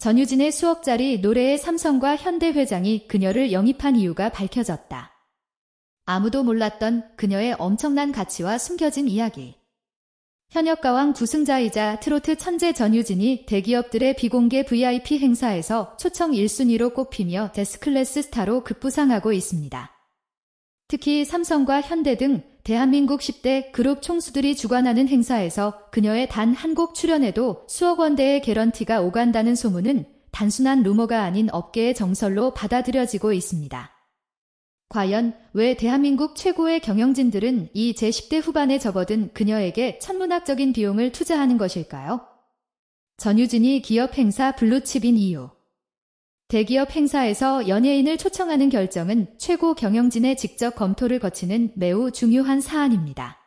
전유진의 수억짜리 노래에 삼성과 현대 회장이 그녀를 영입한 이유가 밝혀졌다. 아무도 몰랐던 그녀의 엄청난 가치와 숨겨진 이야기. 현역 가왕 부승자이자 트로트 천재 전유진이 대기업들의 비공개 VIP 행사에서 초청 1순위로 꼽히며 데스클래스 스타로 급부상하고 있습니다. 특히 삼성과 현대 등 대한민국 10대 그룹 총수들이 주관하는 행사에서 그녀의 단 한 곡 출연에도 수억 원대의 개런티가 오간다는 소문은 단순한 루머가 아닌 업계의 정설로 받아들여지고 있습니다. 과연 왜 대한민국 최고의 경영진들은 이 제10대 후반에 접어든 그녀에게 천문학적인 비용을 투자하는 것일까요? 전유진이 기업 행사 블루칩인 이유. 대기업 행사에서 연예인을 초청하는 결정은 최고 경영진의 직접 검토를 거치는 매우 중요한 사안입니다.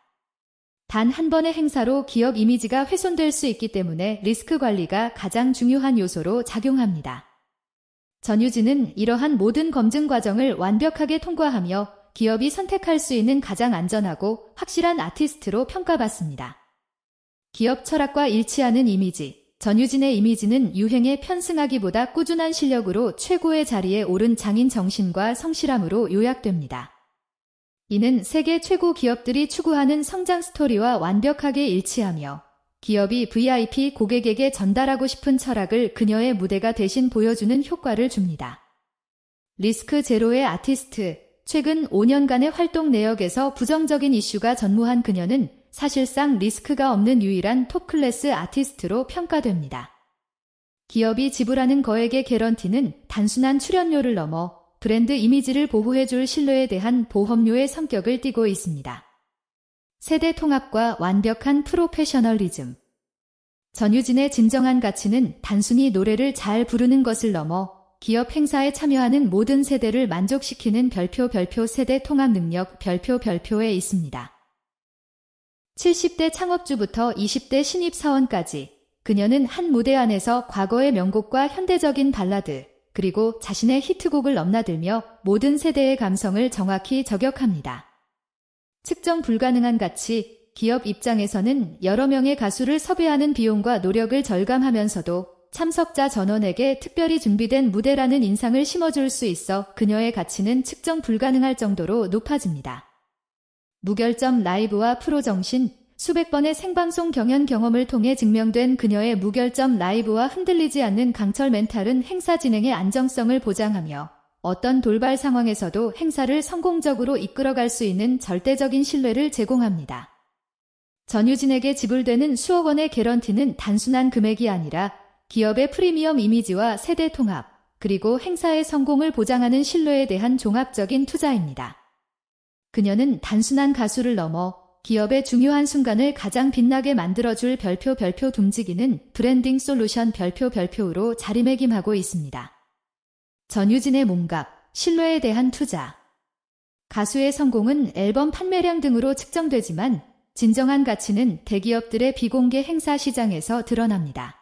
단 한 번의 행사로 기업 이미지가 훼손될 수 있기 때문에 리스크 관리가 가장 중요한 요소로 작용합니다. 전유진은 이러한 모든 검증 과정을 완벽하게 통과하며 기업이 선택할 수 있는 가장 안전하고 확실한 아티스트로 평가받습니다. 기업 철학과 일치하는 이미지. 전유진의 이미지는 유행에 편승하기보다 꾸준한 실력으로 최고의 자리에 오른 장인 정신과 성실함으로 요약됩니다. 이는 세계 최고 기업들이 추구하는 성장 스토리와 완벽하게 일치하며 기업이 VIP 고객에게 전달하고 싶은 철학을 그녀의 무대가 대신 보여주는 효과를 줍니다. 리스크 제로의 아티스트, 최근 5년간의 활동 내역에서 부정적인 이슈가 전무한 그녀는 사실상 리스크가 없는 유일한 톱클래스 아티스트로 평가됩니다. 기업이 지불하는 거액의 개런티는 단순한 출연료를 넘어 브랜드 이미지를 보호해줄 신뢰에 대한 보험료의 성격을 띠고 있습니다. 세대 통합과 완벽한 프로페셔널리즘. 전유진의 진정한 가치는 단순히 노래를 잘 부르는 것을 넘어 기업 행사에 참여하는 모든 세대를 만족시키는 별표 별표 세대 통합 능력 별표 별표에 있습니다. 70대 창업주부터 20대 신입사원까지 그녀는 한 무대 안에서 과거의 명곡과 현대적인 발라드, 그리고 자신의 히트곡을 넘나들며 모든 세대의 감성을 정확히 저격합니다. 측정 불가능한 가치, 기업 입장에서는 여러 명의 가수를 섭외하는 비용과 노력을 절감하면서도 참석자 전원에게 특별히 준비된 무대라는 인상을 심어줄 수 있어 그녀의 가치는 측정 불가능할 정도로 높아집니다. 무결점 라이브와 프로 정신, 수백 번의 생방송 경연 경험을 통해 증명된 그녀의 무결점 라이브와 흔들리지 않는 강철 멘탈은 행사 진행의 안정성을 보장하며 어떤 돌발 상황에서도 행사를 성공적으로 이끌어갈 수 있는 절대적인 신뢰를 제공합니다. 전유진에게 지불되는 수억 원의 개런티는 단순한 금액이 아니라 기업의 프리미엄 이미지와 세대 통합, 그리고 행사의 성공을 보장하는 신뢰에 대한 종합적인 투자입니다. 그녀는 단순한 가수를 넘어 기업의 중요한 순간을 가장 빛나게 만들어줄 별표 별표 둠지기는 브랜딩 솔루션 별표 별표로 자리매김하고 있습니다. 전유진의 몸값, 신뢰에 대한 투자. 가수의 성공은 앨범 판매량 등으로 측정되지만 진정한 가치는 대기업들의 비공개 행사 시장에서 드러납니다.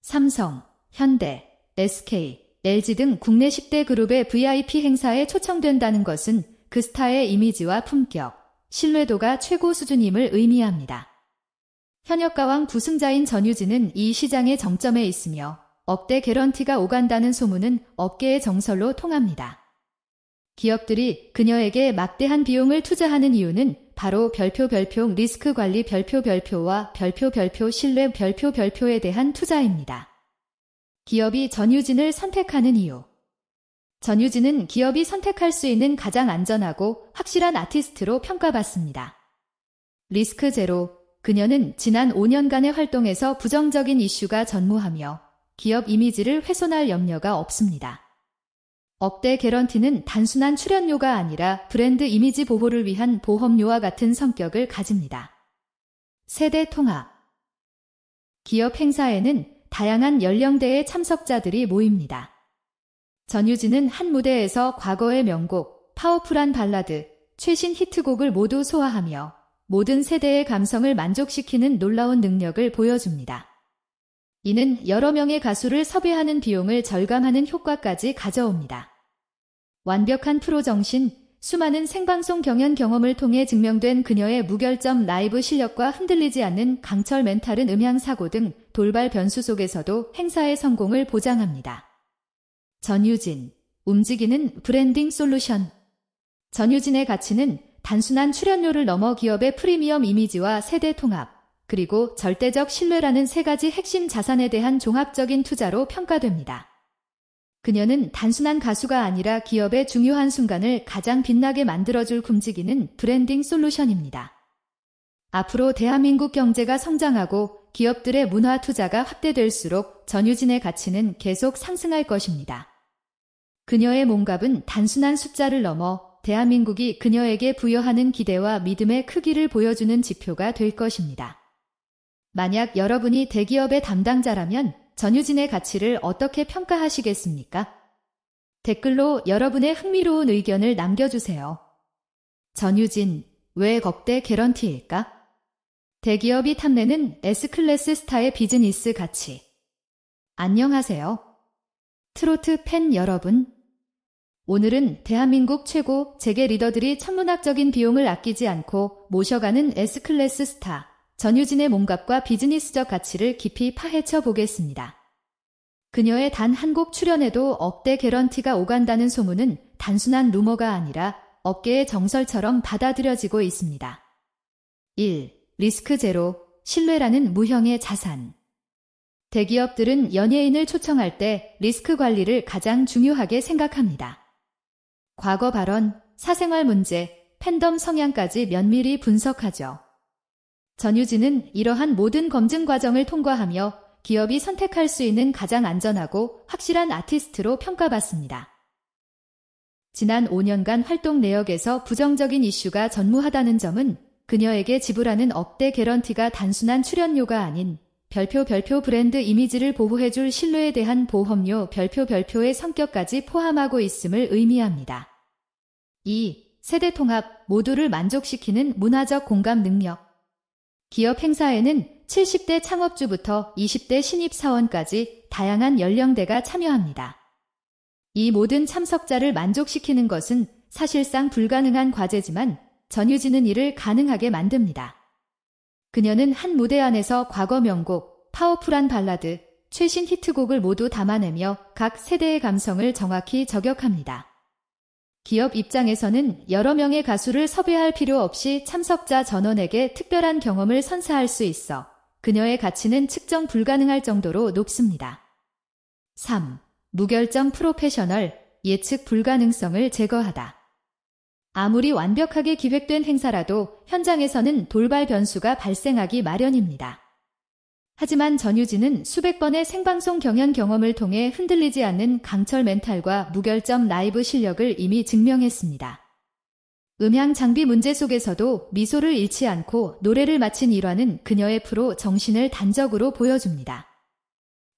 삼성, 현대, SK, LG 등 국내 10대 그룹의 VIP 행사에 초청된다는 것은 그 스타의 이미지와 품격, 신뢰도가 최고 수준임을 의미합니다. 현역 가왕 부승자인 전유진은 이 시장의 정점에 있으며 억대 개런티가 오간다는 소문은 업계의 정설로 통합니다. 기업들이 그녀에게 막대한 비용을 투자하는 이유는 바로 별표 별표 리스크 관리 별표 별표와 별표 별표 신뢰 별표 별표에 대한 투자입니다. 기업이 전유진을 선택하는 이유 전유진은 기업이 선택할 수 있는 가장 안전하고 확실한 아티스트로 평가받습니다. 리스크 제로, 그녀는 지난 5년간의 활동에서 부정적인 이슈가 전무하며 기업 이미지를 훼손할 염려가 없습니다. 억대 개런티는 단순한 출연료가 아니라 브랜드 이미지 보호를 위한 보험료와 같은 성격을 가집니다. 세대 통합 기업 행사에는 다양한 연령대의 참석자들이 모입니다. 전유진은 한 무대에서 과거의 명곡, 파워풀한 발라드, 최신 히트곡을 모두 소화하며 모든 세대의 감성을 만족시키는 놀라운 능력을 보여줍니다. 이는 여러 명의 가수를 섭외하는 비용을 절감하는 효과까지 가져옵니다. 완벽한 프로 정신, 수많은 생방송 경연 경험을 통해 증명된 그녀의 무결점 라이브 실력과 흔들리지 않는 강철 멘탈은 음향 사고 등 돌발 변수 속에서도 행사의 성공을 보장합니다. 전유진, 움직이는 브랜딩 솔루션. 전유진의 가치는 단순한 출연료를 넘어 기업의 프리미엄 이미지와 세대 통합, 그리고 절대적 신뢰라는 세 가지 핵심 자산에 대한 종합적인 투자로 평가됩니다. 그녀는 단순한 가수가 아니라 기업의 중요한 순간을 가장 빛나게 만들어줄 굶지기는 브랜딩 솔루션입니다. 앞으로 대한민국 경제가 성장하고 기업들의 문화 투자가 확대될수록 전유진의 가치는 계속 상승할 것입니다. 그녀의 몸값은 단순한 숫자를 넘어 대한민국이 그녀에게 부여하는 기대와 믿음의 크기를 보여주는 지표가 될 것입니다. 만약 여러분이 대기업의 담당자라면 전유진의 가치를 어떻게 평가하시겠습니까? 댓글로 여러분의 흥미로운 의견을 남겨주세요. 전유진, 왜 거대 개런티일까? 대기업이 탐내는 S클래스 스타의 비즈니스 가치. 안녕하세요. 트로트 팬 여러분. 오늘은 대한민국 최고 재계 리더들이 천문학적인 비용을 아끼지 않고 모셔가는 S클래스 스타, 전유진의 몸값과 비즈니스적 가치를 깊이 파헤쳐 보겠습니다. 그녀의 단 한 곡 출연에도 억대 개런티가 오간다는 소문은 단순한 루머가 아니라 업계의 정설처럼 받아들여지고 있습니다. 1. 리스크 제로, 신뢰라는 무형의 자산. 대기업들은 연예인을 초청할 때 리스크 관리를 가장 중요하게 생각합니다. 과거 발언, 사생활 문제, 팬덤 성향까지 면밀히 분석하죠. 전유진은 이러한 모든 검증 과정을 통과하며 기업이 선택할 수 있는 가장 안전하고 확실한 아티스트로 평가받습니다. 지난 5년간 활동 내역에서 부정적인 이슈가 전무하다는 점은 그녀에게 지불하는 억대 개런티가 단순한 출연료가 아닌 별표 별표 브랜드 이미지를 보호해줄 신뢰에 대한 보험료 별표 별표의 성격까지 포함하고 있음을 의미합니다. 2. 세대 통합 모두를 만족시키는 문화적 공감 능력 기업 행사에는 70대 창업주부터 20대 신입사원까지 다양한 연령대가 참여합니다. 이 모든 참석자를 만족시키는 것은 사실상 불가능한 과제지만 전유진은 이를 가능하게 만듭니다. 그녀는 한 무대 안에서 과거 명곡, 파워풀한 발라드, 최신 히트곡을 모두 담아내며 각 세대의 감성을 정확히 저격합니다. 기업 입장에서는 여러 명의 가수를 섭외할 필요 없이 참석자 전원에게 특별한 경험을 선사할 수 있어 그녀의 가치는 측정 불가능할 정도로 높습니다. 3. 무결점 프로페셔널, 예측 불가능성을 제거하다. 아무리 완벽하게 기획된 행사라도 현장에서는 돌발 변수가 발생하기 마련입니다. 하지만 전유진은 수백 번의 생방송 경연 경험을 통해 흔들리지 않는 강철 멘탈과 무결점 라이브 실력을 이미 증명했습니다. 음향 장비 문제 속에서도 미소를 잃지 않고 노래를 마친 일화는 그녀의 프로 정신을 단적으로 보여줍니다.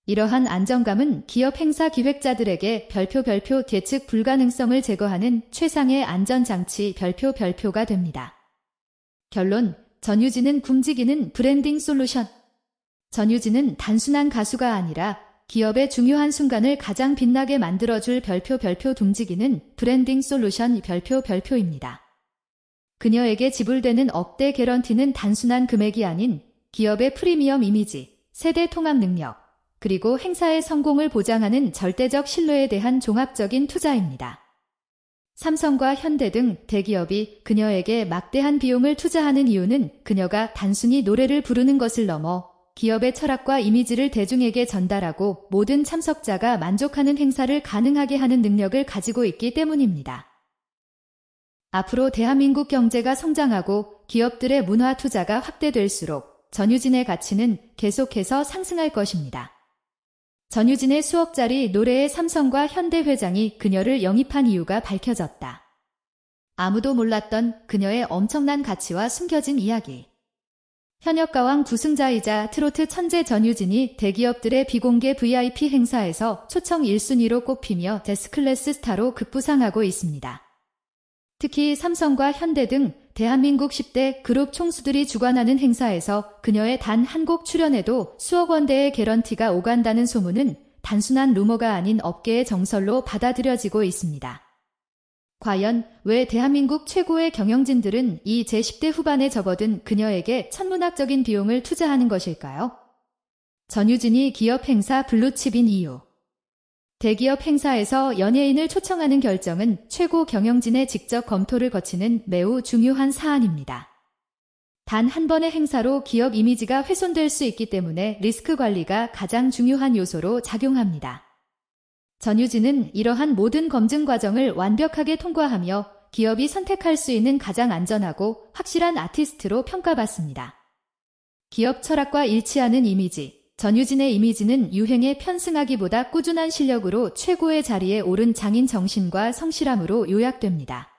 이러한 안정감은 기업 행사 기획자들에게 별표 별표 예측 불가능성을 제거하는 최상의 안전장치 별표 별표가 됩니다. 결론, 전유진은 굶지기는 브랜딩 솔루션. 전유진은 단순한 가수가 아니라 기업의 중요한 순간을 가장 빛나게 만들어줄 별표 별표 둥지기는 브랜딩 솔루션 별표 별표입니다. 그녀에게 지불되는 억대 개런티는 단순한 금액이 아닌 기업의 프리미엄 이미지, 세대 통합 능력, 그리고 행사의 성공을 보장하는 절대적 신뢰에 대한 종합적인 투자입니다. 삼성과 현대 등 대기업이 그녀에게 막대한 비용을 투자하는 이유는 그녀가 단순히 노래를 부르는 것을 넘어 기업의 철학과 이미지를 대중에게 전달하고 모든 참석자가 만족하는 행사를 가능하게 하는 능력을 가지고 있기 때문입니다. 앞으로 대한민국 경제가 성장하고 기업들의 문화 투자가 확대될수록 전유진의 가치는 계속해서 상승할 것입니다. 전유진의 수억짜리 노래의 삼성과 현대 회장이 그녀를 영입한 이유가 밝혀졌다. 아무도 몰랐던 그녀의 엄청난 가치와 숨겨진 이야기. 현역 가왕 구승자이자 트로트 천재 전유진이 대기업들의 비공개 VIP 행사에서 초청 1순위로 꼽히며 데스클래스 스타로 급부상하고 있습니다. 특히 삼성과 현대 등 대한민국 10대 그룹 총수들이 주관하는 행사에서 그녀의 단 한 곡 출연에도 수억 원대의 개런티가 오간다는 소문은 단순한 루머가 아닌 업계의 정설로 받아들여지고 있습니다. 과연 왜 대한민국 최고의 경영진들은 이 제10대 후반에 접어든 그녀에게 천문학적인 비용을 투자하는 것일까요? 전유진이 기업 행사 블루칩인 이유. 대기업 행사에서 연예인을 초청하는 결정은 최고 경영진의 직접 검토를 거치는 매우 중요한 사안입니다. 단 한 번의 행사로 기업 이미지가 훼손될 수 있기 때문에 리스크 관리가 가장 중요한 요소로 작용합니다. 전유진은 이러한 모든 검증 과정을 완벽하게 통과하며 기업이 선택할 수 있는 가장 안전하고 확실한 아티스트로 평가받습니다. 기업 철학과 일치하는 이미지. 전유진의 이미지는 유행에 편승하기보다 꾸준한 실력으로 최고의 자리에 오른 장인 정신과 성실함으로 요약됩니다.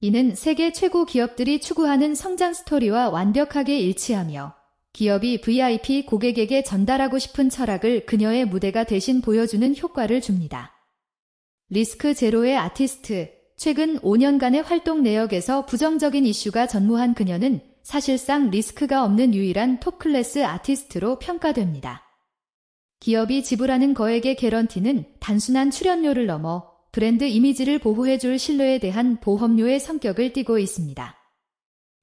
이는 세계 최고 기업들이 추구하는 성장 스토리와 완벽하게 일치하며 기업이 VIP 고객에게 전달하고 싶은 철학을 그녀의 무대가 대신 보여주는 효과를 줍니다. 리스크 제로의 아티스트, 최근 5년간의 활동 내역에서 부정적인 이슈가 전무한 그녀는 사실상 리스크가 없는 유일한 톱클래스 아티스트로 평가됩니다. 기업이 지불하는 거액의 개런티는 단순한 출연료를 넘어 브랜드 이미지를 보호해줄 신뢰에 대한 보험료의 성격을 띠고 있습니다.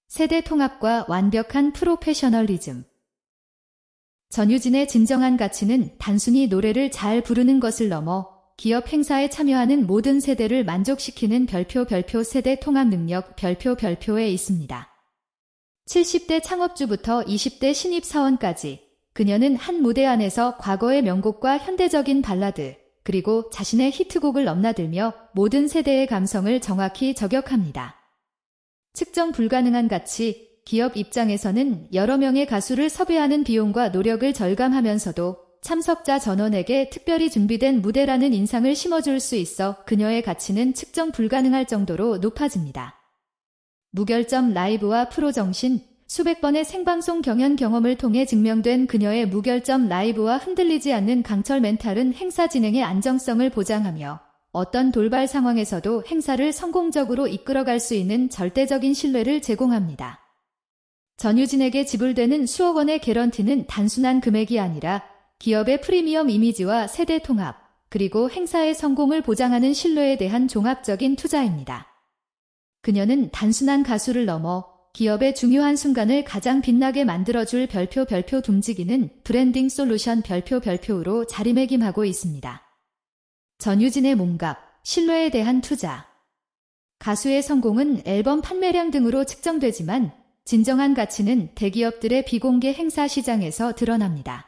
세대 통합과 완벽한 프로페셔널리즘. 전유진의 진정한 가치는 단순히 노래를 잘 부르는 것을 넘어 기업 행사에 참여하는 모든 세대를 만족시키는 별표 별표 세대 통합 능력 별표 별표에 있습니다. 70대 창업주부터 20대 신입사원까지 그녀는 한 무대 안에서 과거의 명곡과 현대적인 발라드, 그리고 자신의 히트곡을 넘나들며 모든 세대의 감성을 정확히 저격합니다. 측정 불가능한 가치, 기업 입장에서는 여러 명의 가수를 섭외하는 비용과 노력을 절감하면서도 참석자 전원에게 특별히 준비된 무대라는 인상을 심어줄 수 있어 그녀의 가치는 측정 불가능할 정도로 높아집니다. 무결점 라이브와 프로 정신, 수백 번의 생방송 경연 경험을 통해 증명된 그녀의 무결점 라이브와 흔들리지 않는 강철 멘탈은 행사 진행의 안정성을 보장하며 어떤 돌발 상황에서도 행사를 성공적으로 이끌어갈 수 있는 절대적인 신뢰를 제공합니다. 전유진에게 지불되는 수억 원의 개런티는 단순한 금액이 아니라 기업의 프리미엄 이미지와 세대 통합, 그리고 행사의 성공을 보장하는 신뢰에 대한 종합적인 투자입니다. 그녀는 단순한 가수를 넘어 기업의 중요한 순간을 가장 빛나게 만들어줄 별표 별표 둠지기는 브랜딩 솔루션 별표 별표로 자리매김하고 있습니다. 전유진의 몸값, 신뢰에 대한 투자. 가수의 성공은 앨범 판매량 등으로 측정되지만 진정한 가치는 대기업들의 비공개 행사 시장에서 드러납니다.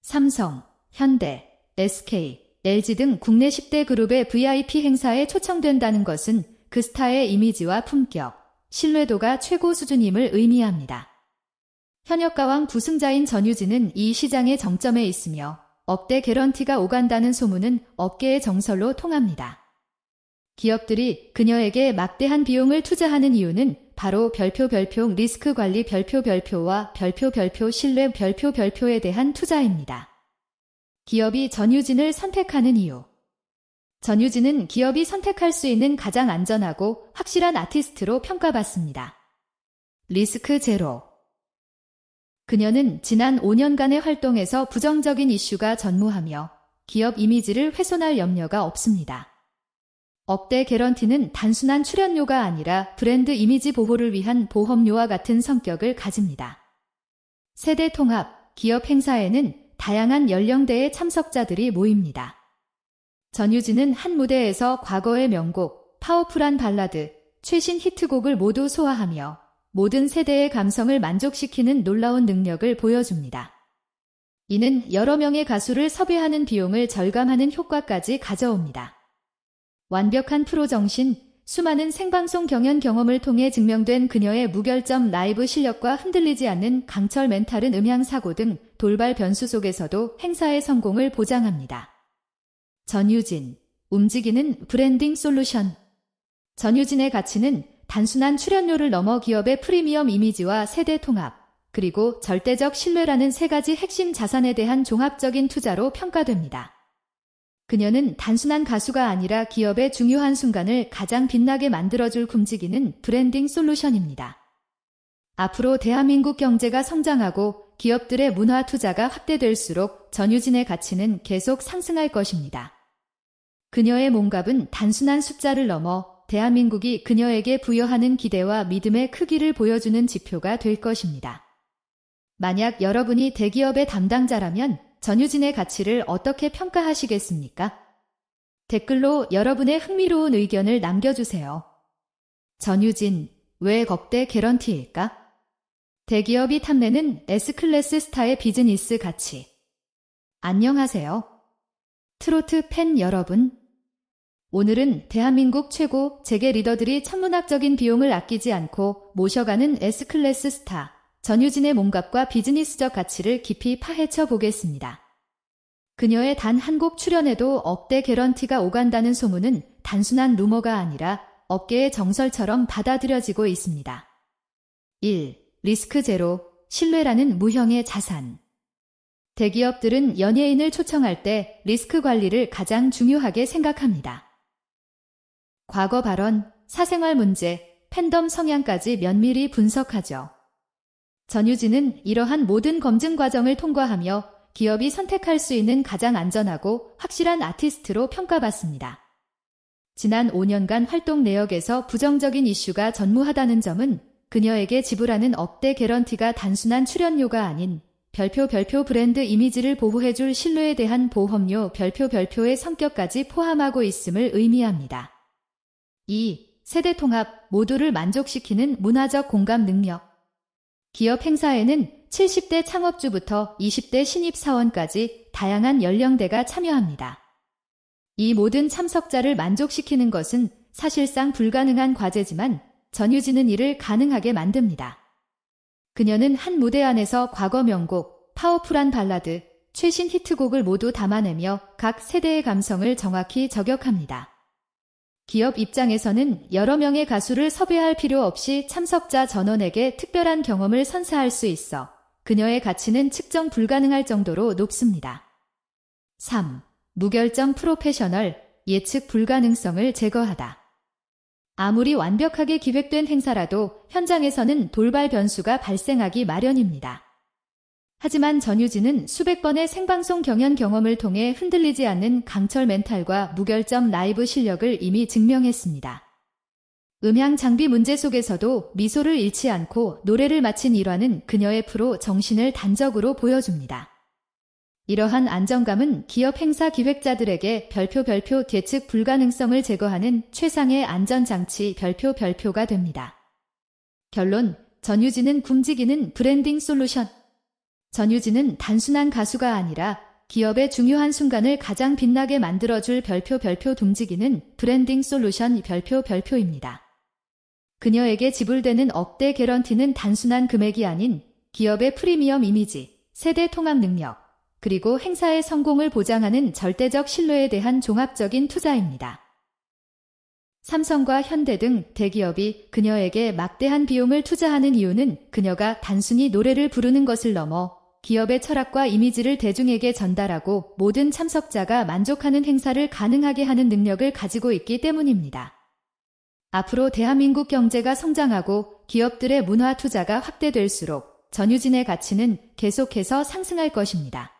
삼성, 현대, SK, LG 등 국내 10대 그룹의 VIP 행사에 초청된다는 것은 그 스타의 이미지와 품격, 신뢰도가 최고 수준임을 의미합니다. 현역 가왕 부승자인 전유진은 이 시장의 정점에 있으며 억대 개런티가 오간다는 소문은 업계의 정설로 통합니다. 기업들이 그녀에게 막대한 비용을 투자하는 이유는 바로 별표 별표 리스크 관리 별표 별표와 별표 별표 신뢰 별표 별표에 대한 투자입니다. 기업이 전유진을 선택하는 이유. 전유진은 기업이 선택할 수 있는 가장 안전하고 확실한 아티스트로 평가받습니다. 리스크 제로. 그녀는 지난 5년간의 활동에서 부정적인 이슈가 전무하며 기업 이미지를 훼손할 염려가 없습니다. 억대 개런티는 단순한 출연료가 아니라 브랜드 이미지 보호를 위한 보험료와 같은 성격을 가집니다. 세대 통합, 기업 행사에는 다양한 연령대의 참석자들이 모입니다. 전유진은 한 무대에서 과거의 명곡, 파워풀한 발라드, 최신 히트곡을 모두 소화하며 모든 세대의 감성을 만족시키는 놀라운 능력을 보여줍니다. 이는 여러 명의 가수를 섭외하는 비용을 절감하는 효과까지 가져옵니다. 완벽한 프로 정신, 수많은 생방송 경연 경험을 통해 증명된 그녀의 무결점 라이브 실력과 흔들리지 않는 강철 멘탈은 음향 사고 등 돌발 변수 속에서도 행사의 성공을 보장합니다. 전유진, 움직이는 브랜딩 솔루션. 전유진의 가치는 단순한 출연료를 넘어 기업의 프리미엄 이미지와 세대 통합, 그리고 절대적 신뢰라는 세 가지 핵심 자산에 대한 종합적인 투자로 평가됩니다. 그녀는 단순한 가수가 아니라 기업의 중요한 순간을 가장 빛나게 만들어줄 굶지기는 브랜딩 솔루션입니다. 앞으로 대한민국 경제가 성장하고 기업들의 문화 투자가 확대될수록 전유진의 가치는 계속 상승할 것입니다. 그녀의 몸값은 단순한 숫자를 넘어 대한민국이 그녀에게 부여하는 기대와 믿음의 크기를 보여주는 지표가 될 것입니다. 만약 여러분이 대기업의 담당자라면 전유진의 가치를 어떻게 평가하시겠습니까? 댓글로 여러분의 흥미로운 의견을 남겨주세요. 전유진, 왜 겁대 개런티일까? 대기업이 탐내는 S클래스 스타의 비즈니스 가치. 안녕하세요. 트로트 팬 여러분. 오늘은 대한민국 최고 재계 리더들이 천문학적인 비용을 아끼지 않고 모셔가는 S클래스 스타, 전유진의 몸값과 비즈니스적 가치를 깊이 파헤쳐 보겠습니다. 그녀의 단 한 곡 출연에도 억대 개런티가 오간다는 소문은 단순한 루머가 아니라 업계의 정설처럼 받아들여지고 있습니다. 1. 리스크 제로, 신뢰라는 무형의 자산. 대기업들은 연예인을 초청할 때 리스크 관리를 가장 중요하게 생각합니다. 과거 발언, 사생활 문제, 팬덤 성향까지 면밀히 분석하죠. 전유진은 이러한 모든 검증 과정을 통과하며 기업이 선택할 수 있는 가장 안전하고 확실한 아티스트로 평가받습니다. 지난 5년간 활동 내역에서 부정적인 이슈가 전무하다는 점은 그녀에게 지불하는 억대 개런티가 단순한 출연료가 아닌 별표 별표 브랜드 이미지를 보호해줄 신뢰에 대한 보험료 별표 별표의 성격까지 포함하고 있음을 의미합니다. 2. 세대 통합 모두를 만족시키는 문화적 공감 능력 기업 행사에는 70대 창업주부터 20대 신입사원까지 다양한 연령대가 참여합니다. 이 모든 참석자를 만족시키는 것은 사실상 불가능한 과제지만 전유진은 이를 가능하게 만듭니다. 그녀는 한 무대 안에서 과거 명곡, 파워풀한 발라드, 최신 히트곡을 모두 담아내며 각 세대의 감성을 정확히 저격합니다. 기업 입장에서는 여러 명의 가수를 섭외할 필요 없이 참석자 전원에게 특별한 경험을 선사할 수 있어 그녀의 가치는 측정 불가능할 정도로 높습니다. 3. 무결점 프로페셔널, 예측 불가능성을 제거하다. 아무리 완벽하게 기획된 행사라도 현장에서는 돌발 변수가 발생하기 마련입니다. 하지만 전유진은 수백 번의 생방송 경연 경험을 통해 흔들리지 않는 강철 멘탈과 무결점 라이브 실력을 이미 증명했습니다. 음향 장비 문제 속에서도 미소를 잃지 않고 노래를 마친 일화는 그녀의 프로 정신을 단적으로 보여줍니다. 이러한 안정감은 기업 행사 기획자들에게 별표 별표 예측 불가능성을 제거하는 최상의 안전장치 별표 별표가 됩니다. 결론, 전유진은 굶지기는 브랜딩 솔루션. 전유진은 단순한 가수가 아니라 기업의 중요한 순간을 가장 빛나게 만들어줄 별표 별표 둥지기는 브랜딩 솔루션 별표 별표입니다. 그녀에게 지불되는 억대 개런티는 단순한 금액이 아닌 기업의 프리미엄 이미지, 세대 통합 능력, 그리고 행사의 성공을 보장하는 절대적 신뢰에 대한 종합적인 투자입니다. 삼성과 현대 등 대기업이 그녀에게 막대한 비용을 투자하는 이유는 그녀가 단순히 노래를 부르는 것을 넘어 기업의 철학과 이미지를 대중에게 전달하고 모든 참석자가 만족하는 행사를 가능하게 하는 능력을 가지고 있기 때문입니다. 앞으로 대한민국 경제가 성장하고 기업들의 문화 투자가 확대될수록 전유진의 가치는 계속해서 상승할 것입니다.